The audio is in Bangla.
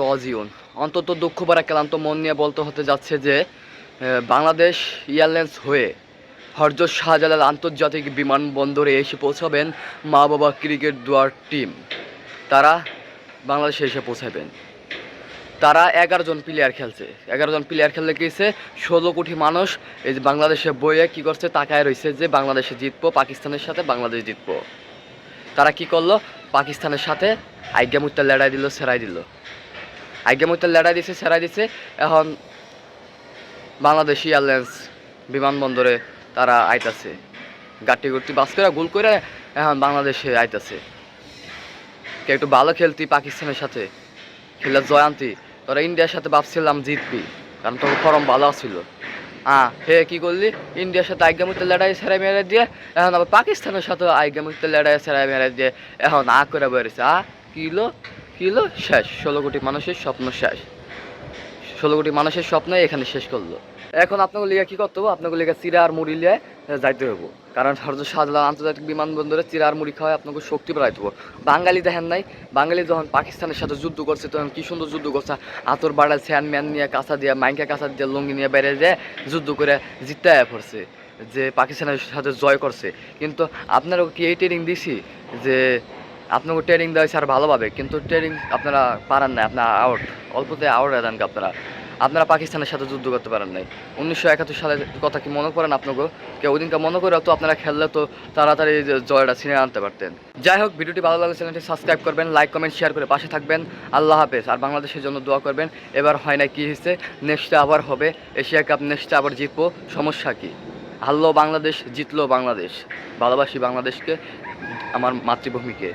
রাজিউন। অন্তত দুঃখ ভরা ক্লান্ত মন নিয়ে বলতে হতে যাচ্ছে যে বাংলাদেশ এয়ারলাইন্স হয়ে হরজত শাহজালাল আন্তর্জাতিক বিমানবন্দরে এসে পৌঁছাবেন মা বাবা ক্রিকেট দুয়ার টিম। তারা বাংলাদেশে এসে পৌঁছাবেন। তারা এগারো জন প্লেয়ার খেলছে। এগারো জন প্লেয়ার খেললে গিয়েছে ষোলো কোটি মানুষ এই যে বাংলাদেশে বইয়ে কী করছে? তাকায় রয়েছে যে, বাংলাদেশে জিতবো, পাকিস্তানের সাথে বাংলাদেশ জিতবো। তারা কি করল? পাকিস্তানের সাথে আজ্ঞামুত্তা লড়াই দিল সেরাই দিল। আজ্ঞামুত্তা লড়াই দিছে সেরাই দিছে, এখন বাংলাদেশ এয়ারলাইন্স বিমানবন্দরে তারা আইতাছে। গাটি গুটি বাস করে, গোল করে এখন বাংলাদেশে আইতাছে। কে একটু ভালো খেলতি পাকিস্তানের সাথে খেলে জয়ান্তি তোরা ইন্ডিয়ার সাথে ভাবছিলাম জিতবি, কারণ তোর ফরম ভালো ছিল হ্যাঁ হে কি করলি? ইন্ডিয়ার সাথে আজ্ঞা আজ্ঞামুক্ত লড়াই সেরাই মেরে দিয়ে, এখন আবার পাকিস্তানের সাথে আজ্ঞা আজ্ঞামুক্ত লড়াই সেরাই মেরে দিয়ে, এখন আ করে বেরিয়েছে আ, কিলো কিলো, শেষ, ষোলো কোটি মানুষের স্বপ্ন শেষ। ষোলো কোটি মানুষের স্বপ্ন এখানে শেষ করল। এখন আপনাকে লিগে কি করতে হবে? আপনাকে লিগে চিরা আর মুড়ি লিয়ে যাইতে হব কারণ হরজত শাহজালাল আন্তর্জাতিক বিমানবন্দরে চিরা আর মুড়ি খাওয়ায় আপনাকে শক্তি বাড়াইতে হবে বাঙালি দেখেন নাই? বাঙালি যখন পাকিস্তানের সাথে যুদ্ধ করছে, তখন কি সুন্দর যুদ্ধ করছে? আতর বাড়াল স্যান ম্যান নিয়ে কাঁচা দিয়ে, মাইকা কাঁচা দিয়ে, লুঙ্গি নিয়ে বেড়ে যে যুদ্ধ করে জিততে পড়ছে, যে পাকিস্তানের সাথে জয় করছে। কিন্তু আপনারা কি এই ট্রেনিং দিছি? যে আপনাকে ট্রেনিং দেওয়া আর ভালোভাবে, কিন্তু ট্রেনিং আপনারা পারেন না আপনারা আউট অল্পতে আউট যান আপনারা। আপনারা পাকিস্তানের সাথে যুদ্ধ করতে পারেন নাই। উনিশশো একাত্তর সালের কথা কি মনে করেন আপনাকে? কেউ ওদিনকে মনে করে তো আপনারা খেললে তো তাড়াতাড়ি জয়টা ছিনে আনতে পারতেন। যাই হোক, ভিডিওটি ভালো লাগলে চ্যানেলটি সাবস্ক্রাইব করবেন লাইক কমেন্ট শেয়ার করে পাশে থাকবেন। আল্লাহ হাফেজ। আর বাংলাদেশের জন্য দোয়া করবেন, এবার হয় না কি হয়েছে? নেক্সটে আবার হবে। এশিয়া কাপ নেক্সটে আবার জিতবো। সমস্যা কি? হারলো বাংলাদেশ, জিতলো বাংলাদেশ। ভালোবাসি বাংলাদেশকে, আমার মাতৃভূমিকে।